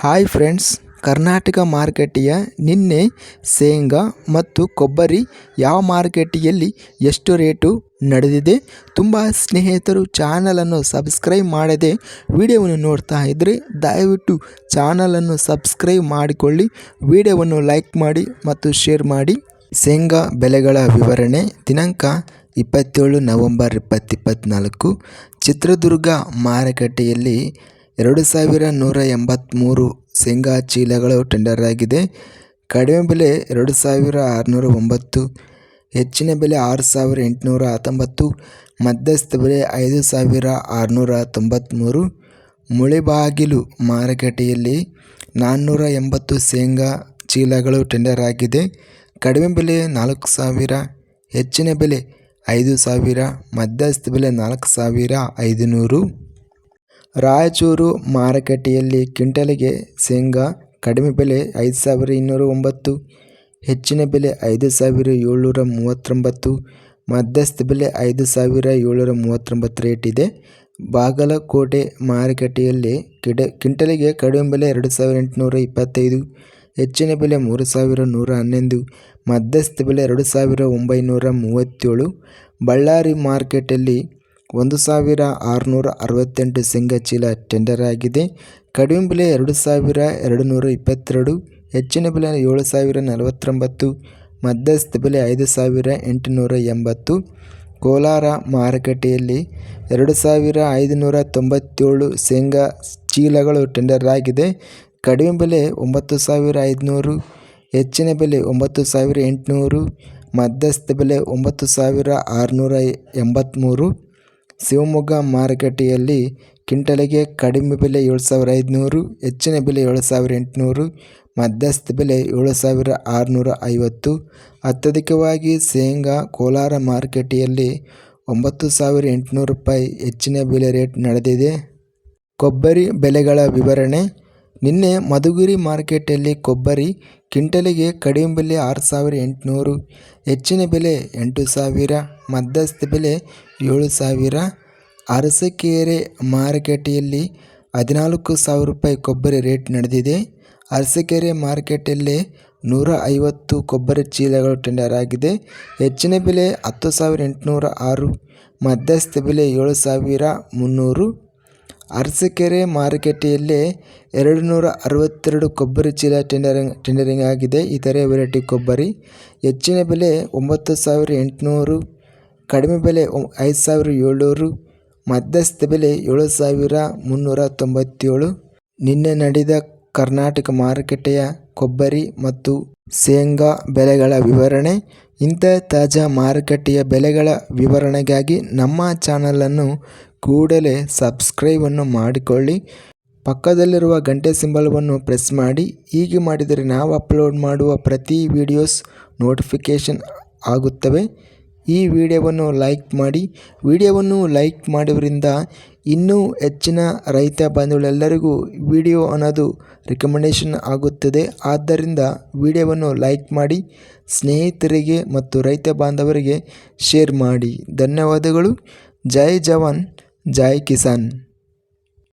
Hi friends, Karnataka ಮಾರುಕಟ್ಟೆಯ ನಿನ್ನೆ ಶೇಂಗಾ ಮತ್ತು ಕೊಬ್ಬರಿ ಯಾವ ಮಾರುಕಟ್ಟೆಯಲ್ಲಿ ಎಷ್ಟು ರೇಟು ನಡೆದಿದೆ ತುಂಬ ಸ್ನೇಹಿತರು ಚಾನಲನ್ನು ಸಬ್ಸ್ಕ್ರೈಬ್ ಮಾಡದೆ ವಿಡಿಯೋವನ್ನು ನೋಡ್ತಾ ಇದ್ದರೆ ದಯವಿಟ್ಟು ಚಾನಲನ್ನು ಸಬ್ಸ್ಕ್ರೈಬ್ ಮಾಡಿಕೊಳ್ಳಿ, ವಿಡಿಯೋವನ್ನು ಲೈಕ್ ಮಾಡಿ ಮತ್ತು ಶೇರ್ ಮಾಡಿ. ಶೇಂಗಾ ಬೆಲೆಗಳ ವಿವರಣೆ, ದಿನಾಂಕ ಇಪ್ಪತ್ತೇಳು ನವಂಬರ್ ಇಪ್ಪತ್ತಿಪ್ಪತ್ತ್ನಾಲ್ಕು ಚಿತ್ರದುರ್ಗ ಮಾರುಕಟ್ಟೆಯಲ್ಲಿ ಎರಡು ಸಾವಿರ ನೂರ ಎಂಬತ್ತ್ಮೂರು ಶೇಂಗಾ ಚೀಲಗಳು ಟೆಂಡರ್ ಆಗಿದೆ. ಕಡಿಮೆ ಬೆಲೆ ಎರಡು ಸಾವಿರ ಆರುನೂರ ಒಂಬತ್ತು, ಹೆಚ್ಚಿನ ಬೆಲೆ ಆರು ಸಾವಿರ ಎಂಟುನೂರ ಹತ್ತೊಂಬತ್ತು, ಮಧ್ಯಸ್ಥ ಬೆಲೆ ಐದು ಸಾವಿರ ಆರುನೂರ ತೊಂಬತ್ತ್ಮೂರು ಮುಳಿಬಾಗಿಲು ಮಾರುಕಟ್ಟೆಯಲ್ಲಿ ನಾನ್ನೂರ ಎಂಬತ್ತು ಶೇಂಗಾ ಚೀಲಗಳು ಟೆಂಡರ್ ಆಗಿದೆ. ಕಡಿಮೆ ಬೆಲೆ ನಾಲ್ಕು ಸಾವಿರ, ಹೆಚ್ಚಿನ ಬೆಲೆ ಐದು ಸಾವಿರ, ಮಧ್ಯಸ್ಥ ಬೆಲೆ ನಾಲ್ಕು ಸಾವಿರ ಐದುನೂರು. ರಾಯಚೂರು ಮಾರುಕಟ್ಟೆಯಲ್ಲಿ ಕ್ವಿಂಟಲಿಗೆ ಶೇಂಗಾ ಕಡಿಮೆ ಬೆಲೆ ಐದು ಸಾವಿರ ಇನ್ನೂರ ಒಂಬತ್ತು, ಹೆಚ್ಚಿನ ಬೆಲೆ ಐದು ಸಾವಿರ ಏಳ್ನೂರ ಮೂವತ್ತೊಂಬತ್ತು, ಮಧ್ಯಸ್ಥ ಬೆಲೆ ಐದು ಸಾವಿರ ಏಳ್ನೂರ ಮೂವತ್ತೊಂಬತ್ತು ರೇಟ್ ಇದೆ. ಬಾಗಲಕೋಟೆ ಮಾರುಕಟ್ಟೆಯಲ್ಲಿ ಕಿಡ, ಕ್ವಿಂಟಲಿಗೆ ಕಡಿಮೆ ಬೆಲೆ ಎರಡು ಸಾವಿರ ಎಂಟುನೂರ ಇಪ್ಪತ್ತೈದು, ಹೆಚ್ಚಿನ ಬೆಲೆ ಮೂರು ಸಾವಿರ ನೂರ ಹನ್ನೊಂದು, ಮಧ್ಯಸ್ಥ ಬೆಲೆ ಎರಡು ಸಾವಿರ ಒಂಬೈನೂರ ಮೂವತ್ತೇಳು. ಬಳ್ಳಾರಿ ಮಾರ್ಕೆಟಲ್ಲಿ ಒಂದು ಸಾವಿರ ಆರುನೂರ ಅರವತ್ತೆಂಟು ಶೇಂಗಾ ಚೀಲ ಟೆಂಡರ್ ಆಗಿದೆ. ಕಡಿಮೆ ಬೆಲೆ ಎರಡು ಸಾವಿರ ಎರಡು ನೂರ ಇಪ್ಪತ್ತೆರಡು, ಹೆಚ್ಚಿನ ಬೆಲೆ ಏಳು ಸಾವಿರ ನಲವತ್ತೊಂಬತ್ತು, ಮಧ್ಯಸ್ಥ ಬೆಲೆ ಐದು ಸಾವಿರ ಎಂಟುನೂರ ಎಂಬತ್ತು. ಕೋಲಾರ ಮಾರುಕಟ್ಟೆಯಲ್ಲಿ ಎರಡು ಸಾವಿರ ಐದುನೂರ ತೊಂಬತ್ತೇಳು ಶೇಂಗಾ ಚೀಲಗಳು ಟೆಂಡರ್ ಆಗಿದೆ. ಕಡಿಮೆ ಬೆಲೆ ಒಂಬತ್ತು ಸಾವಿರ ಐದುನೂರು, ಹೆಚ್ಚಿನ ಬೆಲೆ ಒಂಬತ್ತು ಸಾವಿರ ಎಂಟುನೂರು, ಮಧ್ಯಸ್ಥ ಬೆಲೆ ಒಂಬತ್ತು ಸಾವಿರ ಆರುನೂರ ಎಂಬತ್ತ್ಮೂರು ಶಿವಮೊಗ್ಗ ಮಾರುಕಟ್ಟೆಯಲ್ಲಿ ಕಿಂಟಲಿಗೆ ಕಡಿಮೆ ಬೆಲೆ ಏಳು ಸಾವಿರ ಐದುನೂರು, ಹೆಚ್ಚಿನ ಬೆಲೆ ಏಳು ಸಾವಿರ ಎಂಟುನೂರು, ಮಧ್ಯಸ್ಥ ಬೆಲೆ ಏಳು ಸಾವಿರ ಆರುನೂರ ಐವತ್ತು. ಅತ್ಯಧಿಕವಾಗಿ ಶೇಂಗಾ ಕೋಲಾರ ಮಾರುಕಟ್ಟೆಯಲ್ಲಿ ಒಂಬತ್ತು ಸಾವಿರ ಎಂಟುನೂರು ರೂಪಾಯಿ ಹೆಚ್ಚಿನ ಬೆಲೆ ರೇಟ್ ನಡೆದಿದೆ. ಕೊಬ್ಬರಿ ಬೆಲೆಗಳ ವಿವರಣೆ. ನಿನ್ನೆ ಮಧುಗಿರಿ ಮಾರ್ಕೆಟಲ್ಲಿ ಕೊಬ್ಬರಿ ಕ್ವಿಂಟಲಿಗೆ ಕಡಿಮೆ ಬೆಲೆ ಆರು ಸಾವಿರ ಎಂಟುನೂರು, ಹೆಚ್ಚಿನ ಬೆಲೆ ಎಂಟು ಸಾವಿರ, ಮಧ್ಯಸ್ಥ ಬೆಲೆ ಏಳು ಸಾವಿರ. ಅರಸೀಕೆರೆ ಮಾರುಕಟ್ಟೆಯಲ್ಲಿ ಹದಿನಾಲ್ಕು ಸಾವಿರ ರೂಪಾಯಿ ಕೊಬ್ಬರಿ ರೇಟ್ ನಡೆದಿದೆ. ಅರಸೀಕೆರೆ ಮಾರ್ಕೆಟಲ್ಲಿ ನೂರ ಐವತ್ತು ಕೊಬ್ಬರಿ ಚೀಲಗಳು ಟೆಂಡರ್ ಆಗಿದೆ. ಹೆಚ್ಚಿನ ಬೆಲೆ ಹತ್ತು ಸಾವಿರ ಎಂಟುನೂರ ಆರು, ಮಧ್ಯಸ್ಥ ಬೆಲೆ ಏಳು ಸಾವಿರ ಮುನ್ನೂರು. ಅರಸೀಕೆರೆ ಮಾರುಕಟ್ಟೆಯಲ್ಲಿ ಎರಡು ನೂರ ಅರವತ್ತೆರಡು ಕೊಬ್ಬರಿ ಚೀಲ ಟೆಂಡರಿಂಗ್ ಟೆಂಡರಿಂಗ್ ಆಗಿದೆ. ಇತರೆ ವೆರೈಟಿ ಕೊಬ್ಬರಿ, ಹೆಚ್ಚಿನ ಬೆಲೆ ಒಂಬತ್ತು ಸಾವಿರ ಎಂಟುನೂರು, ಕಡಿಮೆ ಬೆಲೆ ಐದು ಸಾವಿರ ಏಳ್ನೂರು, ಮಧ್ಯಸ್ಥ ಬೆಲೆ ಏಳು ಸಾವಿರ ಮುನ್ನೂರ ತೊಂಬತ್ತೇಳು ನಿನ್ನೆ ನಡೆದ ಕರ್ನಾಟಕ ಮಾರುಕಟ್ಟೆಯ ಕೊಬ್ಬರಿ ಮತ್ತು ಶೇಂಗಾ ಬೆಲೆಗಳ ವಿವರಣೆ. ಇಂಥ ತಾಜಾ ಮಾರುಕಟ್ಟೆಯ ಬೆಲೆಗಳ ವಿವರಣೆಗಾಗಿ ನಮ್ಮ ಚಾನಲನ್ನು ಕೂಡಲೇ ಸಬ್ಸ್ಕ್ರೈಬನ್ನು ಮಾಡಿಕೊಳ್ಳಿ. ಪಕ್ಕದಲ್ಲಿರುವ ಗಂಟೆ ಸಿಂಬಲ್ವನ್ನು ಪ್ರೆಸ್ ಮಾಡಿ. ಹೀಗೆ ಮಾಡಿದರೆ ನಾವು ಅಪ್ಲೋಡ್ ಮಾಡುವ ಪ್ರತಿ ವಿಡಿಯೋಸ್ ನೋಟಿಫಿಕೇಷನ್ ಆಗುತ್ತವೆ. ಈ ವಿಡಿಯೋವನ್ನು ಲೈಕ್ ಮಾಡಿ. ವಿಡಿಯೋವನ್ನು ಲೈಕ್ ಮಾಡೋದ್ರಿಂದ ಇನ್ನೂ ಹೆಚ್ಚಿನ ರೈತ ಬಂಧುಗಳೆಲ್ಲರಿಗೂ ವಿಡಿಯೋ ಅನ್ನೋದು ರಿಕಮೆಂಡೇಷನ್ ಆಗುತ್ತದೆ. ಆದ್ದರಿಂದ ವಿಡಿಯೋವನ್ನು ಲೈಕ್ ಮಾಡಿ, ಸ್ನೇಹಿತರಿಗೆ ಮತ್ತು ರೈತ ಬಾಂಧವರಿಗೆ ಶೇರ್ ಮಾಡಿ. ಧನ್ಯವಾದಗಳು. ಜೈ ಜವಾನ್, ಜೈ ಕಿಸಾನ್.